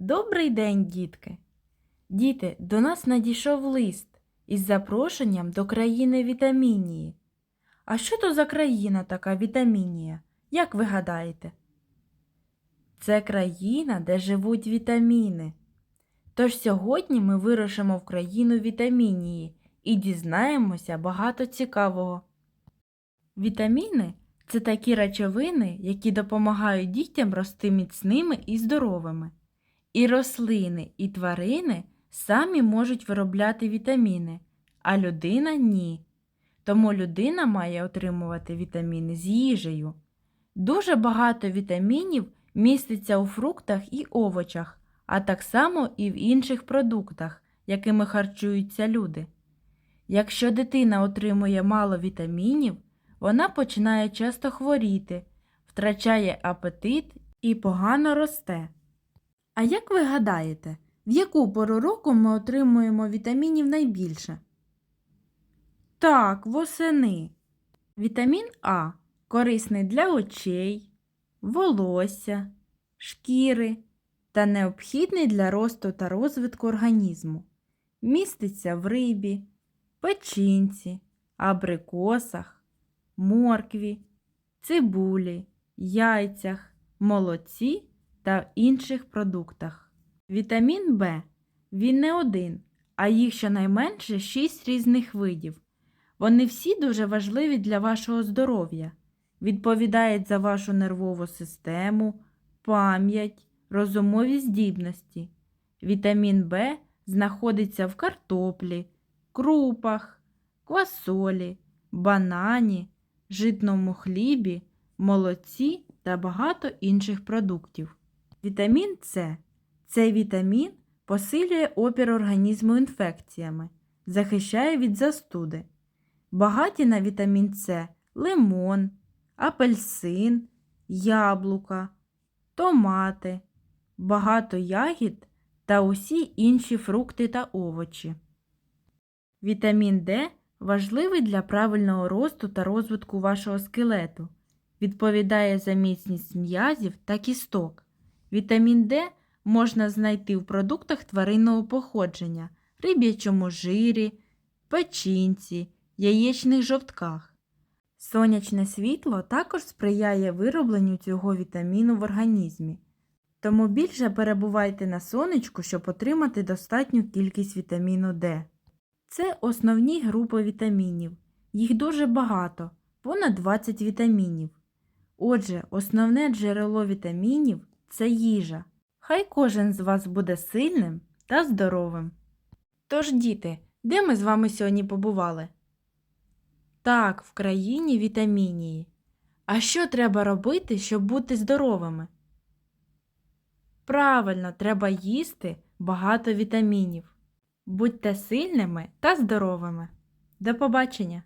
Добрий день, дітки! Діти, до нас надійшов лист із запрошенням до країни Вітамінії. А що то за країна така Вітамінія? Як ви гадаєте? Це країна, де живуть вітаміни. Тож сьогодні ми вирушимо в країну Вітамінії і дізнаємося багато цікавого. Вітаміни це такі речовини, які допомагають дітям рости міцними і здоровими. І рослини, і тварини самі можуть виробляти вітаміни, а людина ні. Тому людина має отримувати вітаміни з їжею. Дуже багато вітамінів міститься у фруктах і овочах, а так само і в інших продуктах, якими харчуються люди. Якщо дитина отримує мало вітамінів, вона починає часто хворіти, втрачає апетит і погано росте. А як ви гадаєте, в яку пору року ми отримуємо вітамінів найбільше? Так, восени. Вітамін А корисний для очей, волосся, шкіри та необхідний для росту та розвитку організму. Міститься в рибі, печінці, абрикосах, моркві, цибулі, яйцях, молоці та інших продуктах. Вітамін В. Він не один, а їх щонайменше 6 різних видів. Вони всі дуже важливі для вашого здоров'я, відповідають за вашу нервову систему, пам'ять, розумові здібності. Вітамін В знаходиться в картоплі, крупах, квасолі, банані, житному хлібі, молоці та багато інших продуктів. Вітамін С. Цей вітамін посилює опір організму інфекціями, захищає від застуди. Багаті на вітамін С лимон, апельсин, яблука, томати, багато ягід та усі інші фрукти та овочі. Вітамін Д важливий для правильного росту та розвитку вашого скелету. Відповідає за міцність м'язів та кісток. Вітамін Д можна знайти в продуктах тваринного походження, риб'ячому жирі, печінці, яєчних жовтках. Сонячне світло також сприяє виробленню цього вітаміну в організмі. Тому більше перебувайте на сонечку, щоб отримати достатню кількість вітаміну Д. Це основні групи вітамінів. Їх дуже багато, понад 20 вітамінів. Отже, основне джерело вітамінів це їжа. Хай кожен з вас буде сильним та здоровим. Тож, діти, де ми з вами сьогодні побували? Так, в країні вітамінії. А що треба робити, щоб бути здоровими? Правильно, треба їсти багато вітамінів. Будьте сильними та здоровими. До побачення!